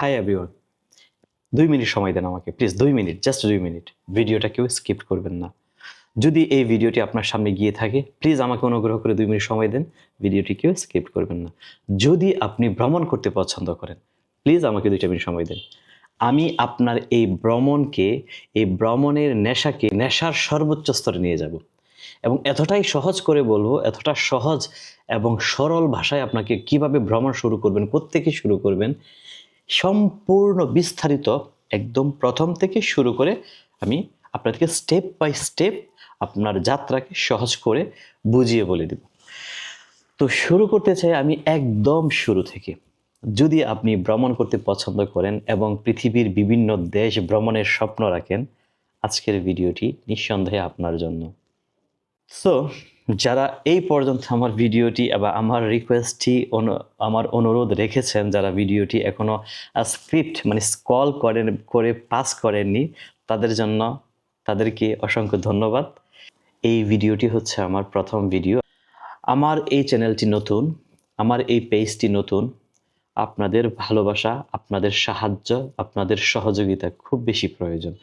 Hi everyone দুই minute সময় দেন আমাকে প্লিজ দুই মিনিট জাস্ট দুই মিনিট। ভিডিওটা কেউ স্কিপ করবেন না। যদি এই ভিডিওটি আপনার সামনে গিয়ে থাকে প্লিজ আমাকে অনুগ্রহ করে দুই মিনিট সময় দেন, ভিডিওটি কেউ স্কিপ করবেন না। যদি আপনি ভ্রমণ করতে পছন্দ করেন প্লিজ আমাকে দুইটা মিনিট সময় দেন। আমি আপনার এই ভ্রমণকে, এই ভ্রমণের নেশাকে, নেশার সর্বোচ্চ স্তরে নিয়ে যাব। এবং এতটাই সহজ করে বলব, এতটা সহজ এবং সরল ভাষায় আপনাকে কীভাবে ভ্রমণ শুরু করবেন, কোত্থেকে শুরু করবেন সম্পূর্ণ বিস্তারিত একদম প্রথম থেকে শুরু করে আমি আপনাদেরকে স্টেপ বাই স্টেপ আপনার যাত্রাকে সহজ করে বুঝিয়ে বলে দেব। তো শুরু করতে চাই আমি একদম শুরু থেকে। যদি আপনি ভ্রমণ করতে পছন্দ করেন এবং পৃথিবীর বিভিন্ন দেশ ভ্রমণের স্বপ্ন রাখেন, আজকের ভিডিওটি নিঃসন্দেহে আপনার জন্য। সো যারা এই পর্যন্ত আমার ভিডিওটি বা আমার রিকোয়েস্টটি আমার অনুরোধ রেখেছেন, যারা ভিডিওটি এখনও স্ক্রিপ্ট মানে স্কল করেন, করে পাস করেননি, তাদের জন্য তাদেরকে অসংখ্য ধন্যবাদ। এই ভিডিওটি হচ্ছে আমার প্রথম ভিডিও আমার এই চ্যানেলটি নতুন, আমার এই পেজটি নতুন আপনাদের ভালোবাসা, আপনাদের সাহায্য, আপনাদের সহযোগিতা খুব বেশি প্রয়োজন,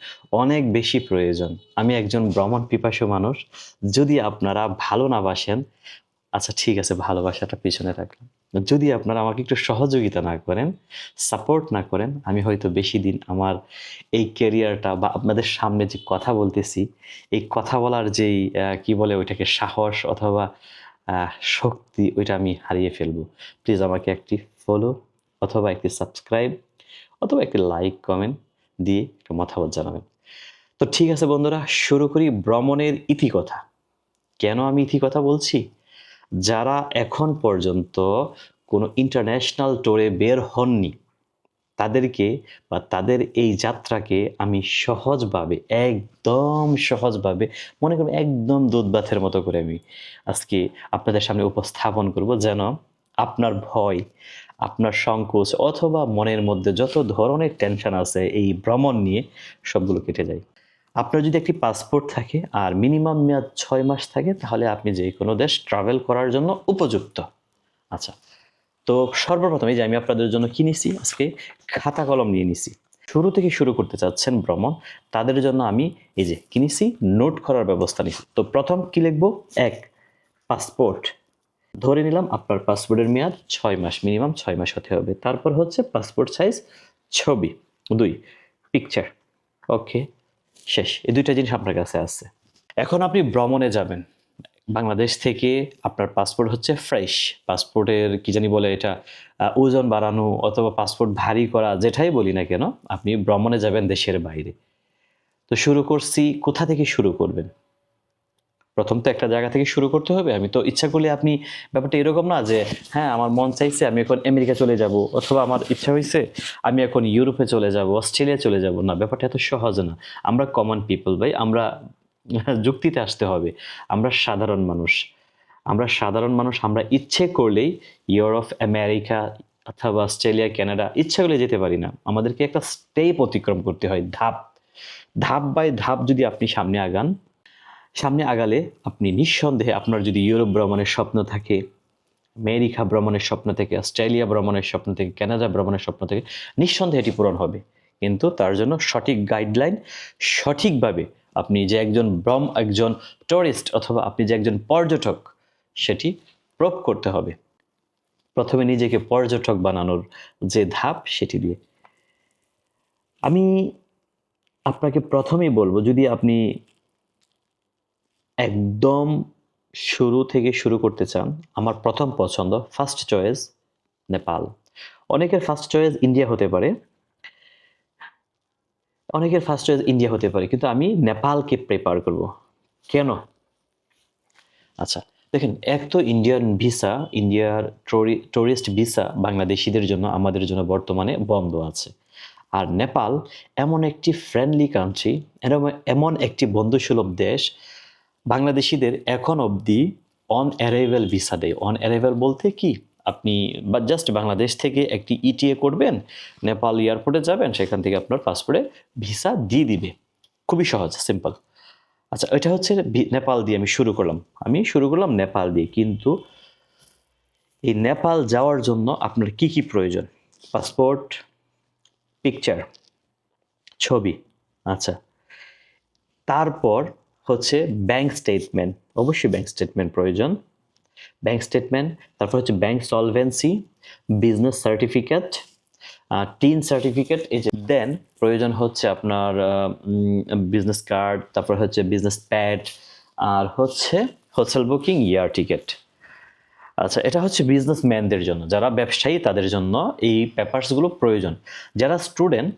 অনেক বেশি প্রয়োজন। আমি একজন ভ্রমণ পিপাসু মানুষ, যদি আপনারা ভালো না বাসেন আচ্ছা ঠিক আছে, ভালোবাসাটা পিছনে রাখলাম। যদি আপনারা আমাকে একটু সহযোগিতা না করেন সাপোর্ট না করেন, আমি হয়তো বেশি দিন আমার এই ক্যারিয়ারটা বা আপনাদের সামনে যে কথা বলতেছি, এই কথা বলার যেই কি বলে ওইটাকে সাহস অথবা শক্তি ওইটা আমি হারিয়ে ফেলব। প্লিজ আমাকে একটি ফলো অথবা একটি সাবস্ক্রাইব অথবা একটি লাইক কমেন্ট দিয়ে একটু মতামত জানাবেন। তো ঠিক আছে বন্ধুরা, শুরু করি ভ্রমণের ইতিকথা কেন আমি ইতিকথা বলছি? যারা এখন পর্যন্ত কোনো ইন্টারন্যাশনাল টোরে বের হননি তাদেরকে বা তাদের এই যাত্রাকে আমি সহজভাবে, একদম সহজভাবে, মনে করুন একদম দুধ ভাতের মতো করে আমি আজকে আপনাদের সামনে উপস্থাপন করব যেন আপনার ভয়, আপনার সংকোচ অথবা মনের মধ্যে যত ধরনের টেনশন আছে এই ভ্রমণ নিয়ে সবগুলো কেটে যায়। আপনার যদি একটি পাসপোর্ট থাকে আর মিনিমাম মেয়াদ ছয় মাস থাকে তাহলে আপনি যে কোনো দেশ ট্রাভেল করার জন্য উপযুক্ত। আচ্ছা তো সর্বপ্রথমে যে আমি আপনাদের জন্য কি নিছি? আজকে খাতা কলম নিয়ে নিছি। শুরু থেকে শুরু করতে চাচ্ছেন ভ্রমণ, তাদের জন্য আমি এই যে কিনেছি নোট করার ব্যবস্থা নিছি। তো প্রথম কি লিখব? এক, পাসপোর্ট। ধরে নিলাম আপনার পাসপোর্টের মেয়াদ ছয় মাস, মিনিমাম ছয় মাস হতে হবে। তারপর হচ্ছে পাসপোর্ট সাইজ, ছবি। দুই পিকচার ওকে, শেষ। এই দুইটা জিনিস আপনার কাছে আছে। এখন আপনি ভ্রমণে যাবেন। বাংলাদেশ থেকে আপনার পাসপোর্ট হচ্ছে ফ্রেশ পাসপোর্টের কি জানি বলে এটা ওজন বাড়ানো অথবা পাসপোর্ট ভারী করা, যেটাই বলি না কেন, আপনি ভ্রমণে যাবেন দেশের বাইরে। তো শুরু করছি, কোথা থেকে শুরু করবেন? প্রথম তো একটা জায়গা থেকে শুরু করতে হবে। আমি তো ইচ্ছা করলে আপনি ব্যাপারটা এরকম না যে হ্যাঁ আমার মন চাইছে আমি এখন আমেরিকা চলে যাব, অথবা আমার ইচ্ছা হয়েছে আমি এখন ইউরোপে চলে যাব, অস্ট্রেলিয়া চলে যাব। না, ব্যাপারটা এত সহজ না। আমরা কমন পিপল ভাই, আমরা যুক্তিতে আসতে হবে। আমরা সাধারণ মানুষ। আমরা সাধারণ মানুষ, আমরা ইচ্ছে করলেই ইউরোপ, আমেরিকা অথবা অস্ট্রেলিয়া, কানাডা, ইচ্ছা করলে যেতে পারি না। আমাদেরকে একটা স্টেপ অতিক্রম করতে হয়, ধাপ। ধাপ বাই ধাপ যদি আপনি সামনে আগান, সামনে আগালে আপনি নিঃসন্দেহে আপনার যদি ইউরোপ ভ্রমণের স্বপ্ন থাকে, আমেরিকা ভ্রমণের স্বপ্ন থেকে, অস্ট্রেলিয়া ভ্রমণের স্বপ্ন থেকে, কানাডা ভ্রমণের স্বপ্ন থেকে, নিঃসন্দেহে এটি পূরণ হবে। কিন্তু তার জন্য সঠিক গাইডলাইন সঠিকভাবে আপনি যে একজন ভ্রম একজন টুরিস্ট অথবা আপনি যে একজন পর্যটক, সেটি প্রুভ করতে হবে। প্রথমে নিজেকে পর্যটক বানানোর যে ধাপ, সেটি দিয়ে। আমি আপনাকে প্রথমেই বলব, যদি আপনি একদম শুরু থেকে শুরু করতে চান, আমার প্রথম পছন্দ ফার্স্ট চয়েস নেপাল। অনেকের ফার্স্ট চয়েস ইন্ডিয়া হতে পারে অনেকের ফার্স্ট চয়েস ইন্ডিয়া হতে পারে, কিন্তু আমি নেপালকে প্রেফার করব। কেন? আচ্ছা দেখেন, এক তো ইন্ডিয়ান ভিসা ইন্ডিয়ার টুরিস্ট ভিসা বাংলাদেশিদের জন্য আমাদের জন্য বর্তমানে বন্ধ আছে। আর নেপাল এমন একটি ফ্রেন্ডলি কান্ট্রি এমন একটি বন্ধুসুলভ দেশ, বাংলাদেশিদের এখন অবধি অন অ্যারাইভেল ভিসা দেয়। অন অ্যারাইভেল বলতে কি? আপনি বা জাস্ট বাংলাদেশ থেকে একটি ইটিএ করবেন, নেপাল এয়ারপোর্টে যাবেন, সেখান থেকে আপনার পাসপোর্টে ভিসা দিয়ে দিবে। খুবই সহজ সিম্পল আচ্ছা এটা হচ্ছে নেপাল দিয়ে আমি শুরু করলাম। আমি শুরু করলাম নেপাল দিয়ে, কিন্তু এই নেপাল যাওয়ার জন্য আপনার কি কি প্রয়োজন? পাসপোর্ট পিকচার ছবি। আচ্ছা তারপর হচ্ছে ব্যাংক স্টেটমেন্ট অবশ্যই ব্যাংক স্টেটমেন্ট প্রয়োজন। ব্যাংক স্টেটমেন্ট তারপর হচ্ছে bank solvency business certificate TIN certificate এই যে দেন প্রয়োজন হচ্ছে আপনার বিজনেস কার্ড তারপর হচ্ছে বিজনেস প্যাড আর হচ্ছে হোটেল বুকিং ইয়ার টিকিট আচ্ছা এটা হচ্ছে বিজনেসম্যানদের জন্য, যারা ব্যবসায়ী তাদের জন্য এই পেপারসগুলো প্রয়োজন। যারা স্টুডেন্ট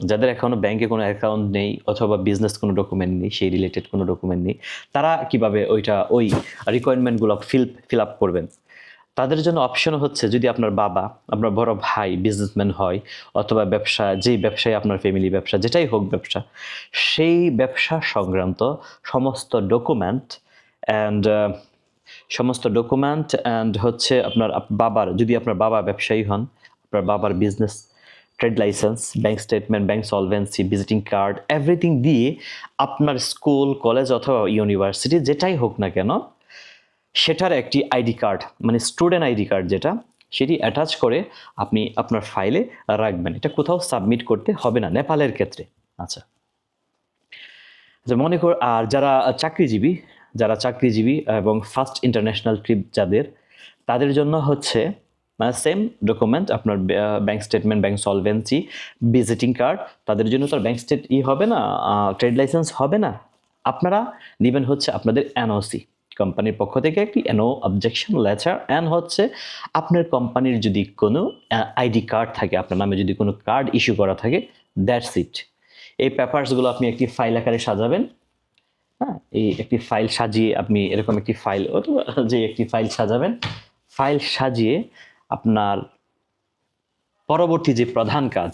যাদের এখনও ব্যাংকে কোনো অ্যাকাউন্ট নেই অথবা বিজনেস কোনো ডকুমেন্ট নেই, সেই রিলেটেড কোনো ডকুমেন্ট নেই, তারা কীভাবে ওইটা, ওই রিকোয়ারমেন্টগুলো ফিল ফিল আপ করবেন? তাদের জন্য অপশন হচ্ছে যদি আপনার বাবা, আপনার বড় ভাই বিজনেসম্যান হয় অথবা ব্যবসা, যেই ব্যবসায় আপনার ফ্যামিলি ব্যবসা, যেটাই হোক ব্যবসা, সেই ব্যবসা সংক্রান্ত সমস্ত ডকুমেন্ট অ্যান্ড সমস্ত ডকুমেন্ট অ্যান্ড হচ্ছে আপনার বাবার, যদি আপনার বাবা ব্যবসায়ী হন, আপনার বাবার business trade licence bank statement bank solvency visiting card everything দিয়ে আপনার স্কুল কলেজ অথবা ইউনিভার্সিটি যেটাই হোক না কেন, সেটার একটি আইডি কার্ড মানে স্টুডেন্ট আইডি কার্ড যেটা, সেটি অ্যাটাচ করে আপনি আপনার ফাইলে রাখবেন। এটা কোথাও সাবমিট করতে হবে না, নেপালের ক্ষেত্রে। আচ্ছা। যে মনে কর, আর যারা চাকরিজীবী যারা চাকরিজীবী এবং ফার্স্ট ইন্টারন্যাশনাল ট্রিপ যাদের, তাদের জন্য হচ্ছে মানে সেম ডকুমেন্ট আপনার bank statement bank solvency visiting card তাদের জন্য তো ব্যাংক স্টেট ই হবে না ট্রেড লাইসেন্স হবে না। আপনারা নেবেন হচ্ছে আপনাদের এনওসি কোম্পানির পক্ষ থেকে একটি এনও অবজেকশন লেটার অ্যান হচ্ছে আপনার কোম্পানির যদি কোনো আইডি কার্ড থাকে, আপনার নামে যদি কোনো কার্ড ইস্যু করা থাকে দ্যাটস ইট এই পেপারসগুলো আপনি একটি ফাইল আকারে সাজাবেন হ্যাঁ? এই একটি ফাইল সাজিয়ে আপনি এরকম একটি ফাইল অথবা যে একটি ফাইল সাজাবেন ফাইল সাজিয়ে আপনার পরবর্তী যে প্রধান কাজ,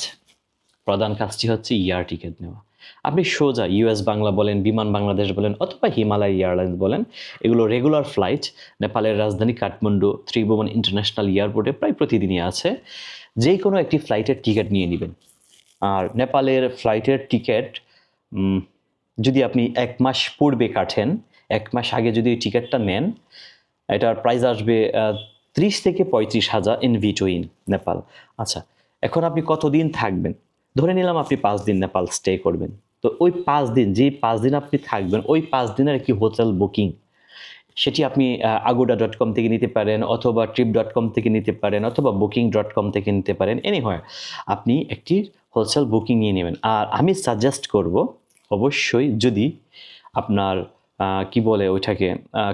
প্রধান কাজটি হচ্ছে ইয়ার টিকিট নেওয়া। আপনি সোজা ইউএস বাংলা বলেন, বিমান বাংলাদেশ বলেন, অথবা হিমালয় এয়ারলাইন্স বলেন, এগুলো রেগুলার ফ্লাইট নেপালের রাজধানী কাঠমান্ডু, ত্রিভুবন ইন্টারন্যাশনাল এয়ারপোর্টে প্রায় প্রতিদিনই আছে। যে কোনো একটি ফ্লাইটের টিকিট নিয়ে নেবেন। আর নেপালের ফ্লাইটের টিকিট যদি আপনি এক মাস পূর্বে কাটেন, এক মাস আগে যদি টিকিটটা নেন, এটার প্রাইস আসবে ত্রিশ থেকে পঁয়ত্রিশ হাজার ইন বিটুইন নেপাল। আচ্ছা এখন আপনি কতদিন থাকবেন? ধরে নিলাম আপনি পাঁচ দিন নেপাল স্টে করবেন। তো ওই পাঁচ দিন, যে পাঁচ দিন আপনি থাকবেন, ওই পাঁচ দিনের একটি হোটেল বুকিং সেটি আপনি আগোডা ডট কম থেকে নিতে পারেন অথবা ট্রিপ ডট কম থেকে নিতে পারেন অথবা বুকিং ডট কম থেকে নিতে পারেন এনি হয় আপনি একটি হোলসেল বুকিং নিয়ে নেবেন। আর আমি সাজেস্ট করব, অবশ্যই যদি আপনার কি বলে ওইটাকে?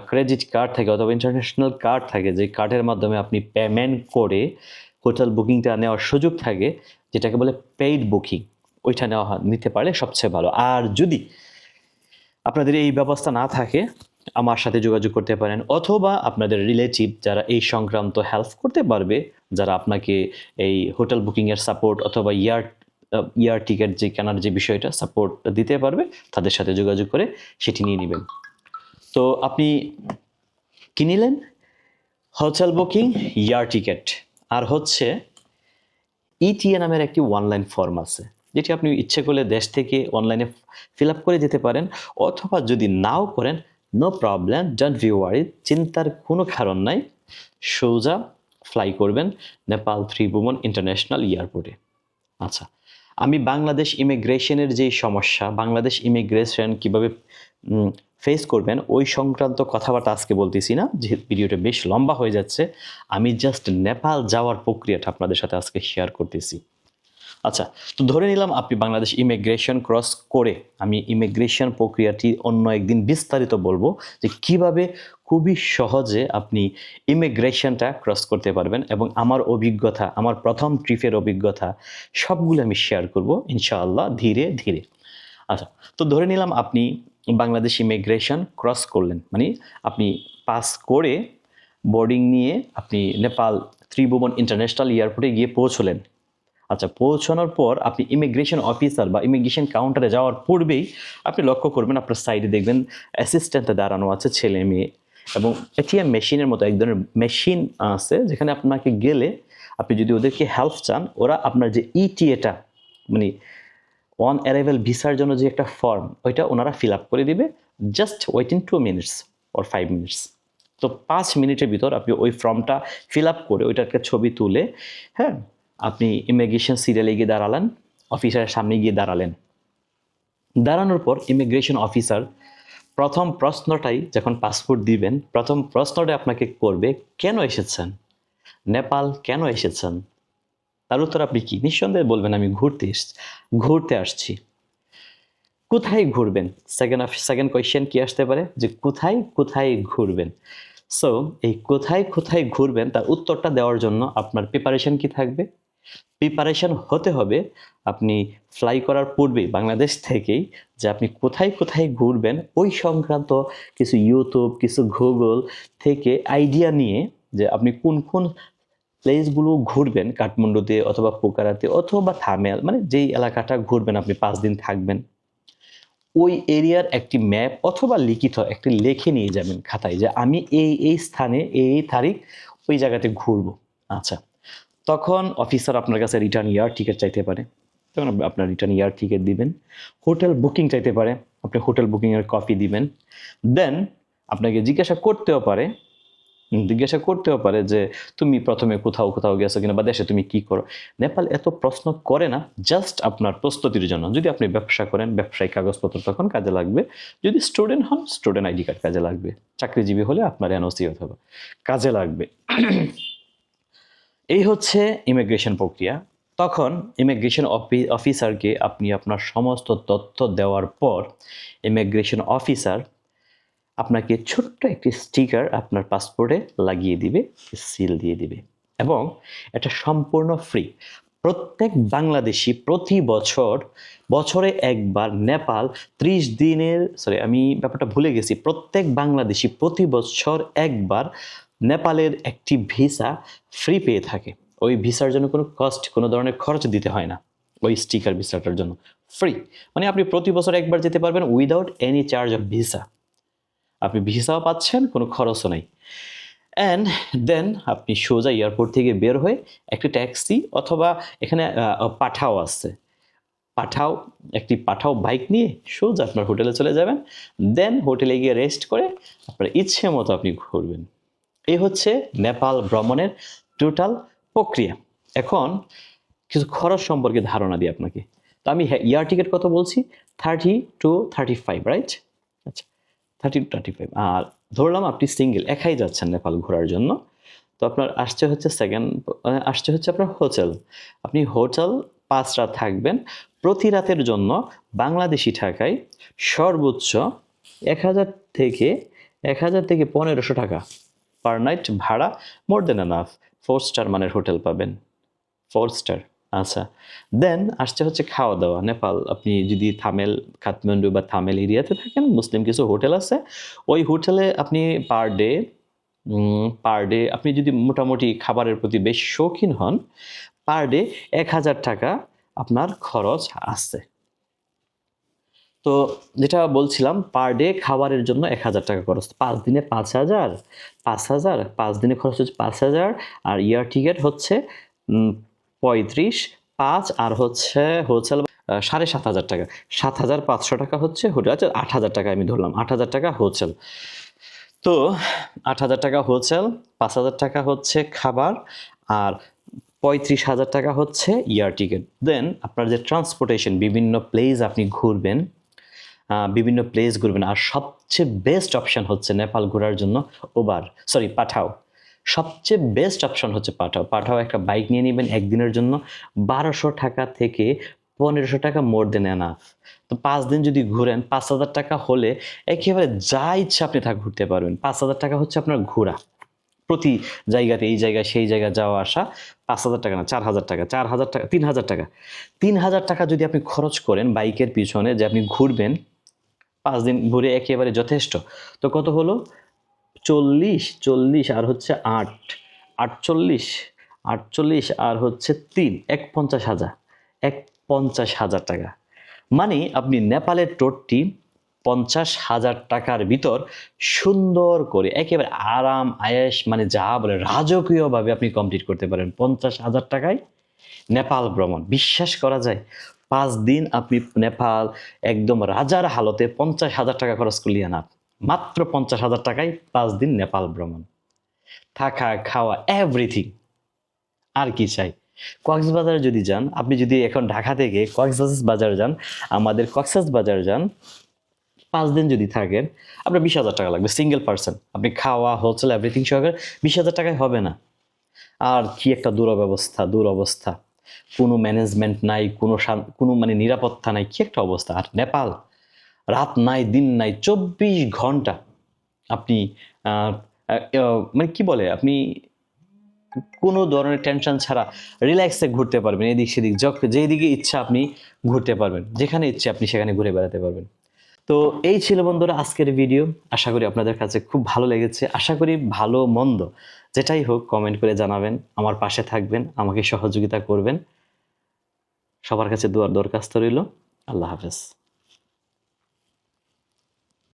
ক্রেডিট কার্ড থাকে অথবা ইন্টারন্যাশনাল কার্ড থাকে, যে কার্ডের মাধ্যমে আপনি পেমেন্ট করে হোটেল বুকিংটা নেওয়ার সুযোগ থাকে, যেটাকে বলে পেইড বুকিং ওইটা নেওয়া নিতে পারলে সবচেয়ে ভালো। আর যদি আপনাদের এই ব্যবস্থা না থাকে, আমার সাথে যোগাযোগ করতে পারেন, অথবা আপনাদের রিলেটিভ যারা এই সংক্রান্ত হেল্প করতে পারবে, যারা আপনাকে এই হোটেল বুকিংয়ের সাপোর্ট অথবা ইয়ার ইয়ার টিকিট যে কেনার যে বিষয়টা সাপোর্ট দিতে পারবে, তাদের সাথে যোগাযোগ করে সেটি নিয়ে নেবেন। তো আপনি কি নিলেন? হোটেল বুকিং ইয়ার টিকিট আর হচ্ছে ইটিএ নামের একটি অনলাইন ফর্ম আছে, যেটি আপনি ইচ্ছে করলে দেশ থেকে অনলাইনে ফিল আপ করে যেতে পারেন, অথবা যদি নাও করেন no problem don't be worry চিন্তার কোনো কারণ নাই, সোজা ফ্লাই করবেন, নেপাল ত্রিভুবন ইন্টারন্যাশনাল এয়ারপোর্টে আচ্ছা আমি বাংলাদেশ ইমিগ্রেশনের যে সমস্যা, বাংলাদেশ ইমিগ্রেশন কীভাবে ফেস করবেন, ওই সংক্রান্ত কথাবার্তা আজকে বলতেছি না, যে ভিডিওটা বেশ লম্বা হয়ে যাচ্ছে। আমি জাস্ট নেপাল যাওয়ার প্রক্রিয়াটা আপনাদের সাথে আজকে শেয়ার করতেছি। আচ্ছা তো ধরে নিলাম আপনি বাংলাদেশ ইমিগ্রেশন ক্রস করে আমি ইমিগ্রেশন প্রক্রিয়াটি অন্য একদিন বিস্তারিত বলব যে কীভাবে খুবই সহজে আপনি ইমিগ্রেশনটা ক্রস করতে পারবেন এবং আমার অভিজ্ঞতা, আমার প্রথম ট্রিপের অভিজ্ঞতা সবগুলো আমি শেয়ার করব ইনশাআল্লাহ ধীরে ধীরে। আচ্ছা তো ধরে নিলাম আপনি বাংলাদেশ ইমিগ্রেশন ক্রস করলেন মানে আপনি পাস করে বোর্ডিং নিয়ে আপনি নেপাল ত্রিভুবন ইন্টারন্যাশনাল এয়ারপোর্টে গিয়ে পৌঁছলেন। আচ্ছা পৌঁছানোর পর আপনি ইমিগ্রেশন অফিসার বা ইমিগ্রেশন কাউন্টারে যাওয়ার পূর্বেই আপনি লক্ষ্য করবেন আপনার সাইডে দেখবেন অ্যাসিস্ট্যান্টে দাঁড়ানো আছে ছেলে মেয়ে এবং এটিএম মেশিনের মতো এক ধরনের মেশিন আছে যেখানে আপনাকে গেলে আপনি যদি ওদেরকে হেল্প চান, ওরা আপনার যে ইটিএটা মানে অন অ্যারাইভেল ভিসার জন্য যে একটা ফর্ম ওইটা ওনারা ফিল আপ করে দিবে just waiting two minutes or five minutes তো পাঁচ মিনিটের ভিতর আপনি ওই ফর্মটা ফিল আপ করে ওইটার একটা ছবি তুলে হ্যাঁ আপনি ইমিগ্রেশন সিরিয়ালে গিয়ে দাঁড়ালেন অফিসারের সামনে গিয়ে দাঁড়ালেন। দাঁড়ানোর পর ইমিগ্রেশন অফিসার প্রথম প্রশ্নটাই যখন পাসপোর্ট দিবেন, প্রথম প্রশ্নটা আপনাকে করবে, কেন এসেছেন? নেপাল কেন এসেছেন? তার উত্তর আপনি কি? নিঃসন্দেহে বলবেন, আমি ঘুরতে এসছি, ঘুরতে আসছি। কোথায় ঘুরবেন? সেকেন্ড সেকেন্ড কোয়েশ্চেন কি আসতে পারে? যে কোথায় কোথায় ঘুরবেন? সো এই কোথায় কোথায় ঘুরবেন, তার উত্তরটা দেওয়ার জন্য আপনার প্রিপারেশন কি থাকবে? প্রিপারেশন হতে হবে। আপনি ফ্লাই করার পূর্বেই বাংলাদেশ থেকেই যে আপনি কোথায় কোথায় ঘুরবেন, ওই সংক্রান্ত কিছু ইউটিউব কিছু গুগল থেকে আইডিয়া নিয়ে যে আপনি কোন কোন প্লেসগুলো ঘুরবেন কাঠমান্ডুতে অথবা পোকারাতে অথবা থামেল মানে যেই এলাকাটা ঘুরবেন আপনি পাঁচ দিন থাকবেন। ওই এরিয়ার একটি ম্যাপ অথবা লিখিত একটি লেখে নিয়ে যাবেন খাতায় যে আমি এই এই স্থানে এই এই তারিখ ওই জায়গাতে ঘুরবো। আচ্ছা। তখন অফিসার আপনার কাছে রিটার্ন ইয়ার টিকিট চাইতে পারে। তখন আপনার রিটার্ন ইয়ার টিকিট দিবেন। হোটেল বুকিং চাইতে পারে। আপনি হোটেল বুকিংয়ের কপি দিবেন। দেন আপনাকে জিজ্ঞাসা করতেও পারে। জিজ্ঞাসা করতেও পারে যে, তুমি প্রথমে কোথাও কোথাও গেছো কিনা বা দেশে তুমি কি করো? নেপাল এত প্রশ্ন করে না জাস্ট আপনার প্রস্তুতির জন্য। যদি আপনি ব্যবসা করেন, ব্যবসায়িক কাগজপত্র তখন কাজে লাগবে। যদি স্টুডেন্ট হন স্টুডেন্ট আইডি কার্ড কাজে লাগবে। চাকরিজীবী হলে আপনার এনওসি অথবা কাজে লাগবে। এই হচ্ছে ইমিগ্রেশন প্রক্রিয়া। তখন ইমিগ্রেশন অফিসারকে আপনি আপনার সমস্ত তথ্য দেওয়ার পর ইমিগ্রেশন অফিসার আপনাকে ছোট্ট একটি স্টিকার আপনার পাসপোর্টে লাগিয়ে দিবে সিল দিয়ে দিবে এবং এটা সম্পূর্ণ ফ্রি প্রত্যেক বাংলাদেশি প্রতি বছর, বছরে একবার নেপাল ত্রিশ দিনের সরি আমি ব্যাপারটা ভুলে গেছি, প্রত্যেক বাংলাদেশি প্রতি বছর একবার নেপালের একটি ভিসা ফ্রি পেয়ে থাকে। ওই ভিসার জন্য কোনো কস্ট কোনো ধরনের খরচ দিতে হয় না। ওই স্টিকার ভিসাটার জন্য। ফ্রি মানে আপনি প্রতি বছর একবার যেতে পারবেন without any charge of visa আপনি ভিসাও পাচ্ছেন, কোনো খরচও নেই। অ্যান্ড দেন আপনি সোজা এয়ারপোর্ট থেকে বের হয়ে একটি ট্যাক্সি অথবা এখানে পাঠাও আসছে। পাঠাও, একটি পাঠাও বাইক নিয়ে সোজা আপনার হোটেলে চলে যাবেন। দেন হোটেলে গিয়ে রেস্ট করে আপনার ইচ্ছে মতো আপনি ঘুরবেন। এই হচ্ছে নেপাল ভ্রমণের টোটাল প্রক্রিয়া। এখন কিছু খরচ সম্পর্কে ধারণা দিই আপনাকে। তো আমি ইয়ার টিকিট কত বলছি? Thirty two thirty five right আচ্ছা থার্টি টু থার্টি ফাইভ আর ধরলাম আপনি সিঙ্গেল একাই যাচ্ছেন নেপাল ঘোরার জন্য। তো আপনার আসছে হচ্ছে সেকেন্ড আসছে হচ্ছে আপনার হোটেল আপনি হোটেল পাঁচ রাত থাকবেন। প্রতি রাতের জন্য বাংলাদেশি টাকায় সর্বোচ্চ এক হাজার থেকে, এক হাজার থেকে পনেরোশো টাকা। পার নাইট ভাড়া more than enough four star মানের হোটেল পাবেন। ফোর স্টার আচ্ছা। দেন আসছে হচ্ছে খাওয়া দাওয়া নেপাল, আপনি যদি থামেল, কাঠমান্ডু বা থামেল এরিয়াতে থাকেন, মুসলিম কিছু হোটেল আছে, ওই হোটেলে আপনি পার ডে পার ডে আপনি যদি মোটামুটি খাবারের প্রতি বেশ শৌখিন হন পার ডে এক হাজার টাকা আপনার খরচ আছে। তো যেটা বলছিলাম পার ডে খাবারের জন্য এক হাজার টাকা খরচ। পাঁচ দিনে পাঁচ হাজার পাঁচ হাজার পাঁচ দিনে খরচ হচ্ছে পাঁচ হাজার আর ইয়ার টিকিট হচ্ছে পঁয়ত্রিশ পাঁচ আর হচ্ছে আহ, সাড়ে সাত হাজার টাকা। সাত হাজার পাঁচশো টাকা হচ্ছে হোটেল আচ্ছা আট হাজার টাকা আমি ধরলাম আট হাজার টাকা হোটেল। তো আট হাজার টাকা হোটেল পাঁচ হাজার টাকা হচ্ছে খাবার আর পঁয়ত্রিশ হাজার টাকা হচ্ছে ইয়ার টিকিট দেন আপনার যে ট্রান্সপোর্টেশন বিভিন্ন প্লেস আপনি ঘুরবেন বিভিন্ন প্লেস ঘুরবেন। আর সবচেয়ে বেস্ট অপশন হচ্ছে নেপাল ঘোরার জন্য ওবার সরি পাঠাও। সবচেয়ে বেস্ট অপশন হচ্ছে পাঠাও। পাঠাও একটা বাইক নিয়ে নেবেন একদিনের জন্য। বারোশো টাকা থেকে পনেরোশো টাকা মোর দেন এনাফ তো পাঁচ দিন যদি ঘুরেন, পাঁচ হাজার টাকা হলে একেবারে যা ইচ্ছা আপনি তা ঘুরতে পারবেন। পাঁচ হাজার টাকা হচ্ছে আপনার ঘোরা। প্রতি জায়গাতে এই জায়গায় সেই জায়গায় যাওয়া আসা পাঁচ হাজার টাকা না, চার হাজার টাকা, চার হাজার টাকা, তিন হাজার টাকা। তিন হাজার টাকা যদি আপনি খরচ করেন বাইকের পিছনে যে আপনি ঘুরবেন পাঁচ দিন ঘুরে একেবারে যথেষ্ট। তো কত হলো? চল্লিশ চল্লিশ আর হচ্ছে আট। আটচল্লিশ আটচল্লিশ আর হচ্ছে তিন। এক পঞ্চাশ হাজার এক পঞ্চাশ হাজার টাকা। মানে আপনি নেপালের টোটটি পঞ্চাশ হাজার টাকার ভিতর সুন্দর করে, একেবারে আরাম আয়েস মানে যা বলে রাজকীয়ভাবে আপনি কমপ্লিট করতে পারেন। পঞ্চাশ হাজার টাকায় নেপাল ভ্রমণ। বিশ্বাস করা যায় পাঁচ দিন আপনি নেপাল একদম রাজার হালতে পঞ্চাশ হাজার টাকা খরচ করলিয়ে না মাত্র পঞ্চাশ হাজার টাকায় পাঁচ দিন নেপাল ভ্রমণ। থাকা, খাওয়া এভরিথিং আর কি চাই? কক্সবাজার যদি যান, আপনি যদি এখন ঢাকা থেকে কক্সবাজার বাজার যান, আমাদের কক্সাস বাজার যান, পাঁচ দিন যদি থাকেন, আপনার বিশ হাজার টাকা লাগবে সিঙ্গেল পার্সন আপনি খাওয়া হোটেল এভরিথিং সহকারে বিশ হাজার টাকায় হবে না। আর কি একটা দুরব্যবস্থা, দুরবস্থা। কোনো ম্যানেজমেন্ট নাই, কোনো কোনো মানে নিরাপত্তা নাই, কি একটা অবস্থা? আর নেপাল রাত নাই, দিন নাই, চব্বিশ ঘণ্টা আপনি মানে কি বলে, আপনি কোনো ধরনের টেনশন ছাড়া রিল্যাক্সে ঘুরতে পারবেন, এদিক সেদিক যেদিকে ইচ্ছা আপনি ঘুরতে পারবেন, যেখানে ইচ্ছে আপনি সেখানে ঘুরে বেড়াতে পারবেন। তো এই ছিল বন্ধুরা আজকের ভিডিও আশা করি আপনাদের কাছে খুব ভালো লেগেছে। আশা করি ভালো মন্দ, যেটাই হোক কমেন্ট করে জানাবেন, আমার পাশে থাকবেন, আমাকে সহযোগিতা করবেন। সবার কাছে দোয়ার দরখাস্ত রইল। আল্লাহ হাফেজ।